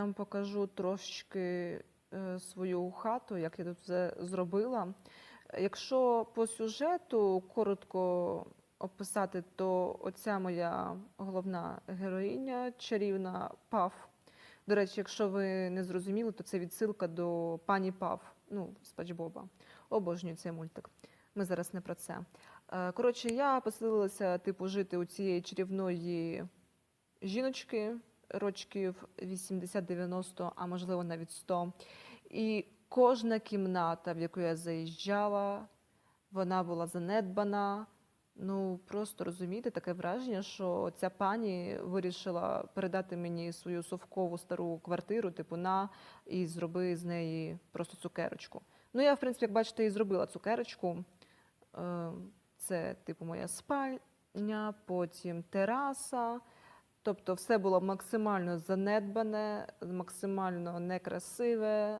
Я вам покажу трошечки е, свою хату, як я тут все зробила. Якщо по сюжету коротко описати, то оця моя головна героїня, чарівна Пав. До речі, якщо ви не зрозуміли, то це відсилка до пані Пав, ну, Спач Боба. Обожнюю цей мультик. Ми зараз не про це. Е, Коротше, я поселилася, типу, жити у цієї чарівної жіночки рочків 80-90, а можливо навіть 100. І кожна кімната, в яку я заїжджала, вона була занедбана. Ну, просто розумієте, таке враження, що ця пані вирішила передати мені свою совкову стару квартиру, типу, на, і зроби з неї просто цукерочку. Ну, я, в принципі, як бачите, і зробила цукерочку. Е, Це, типу, моя спальня, потім тераса. Тобто все було максимально занедбане, максимально некрасиве.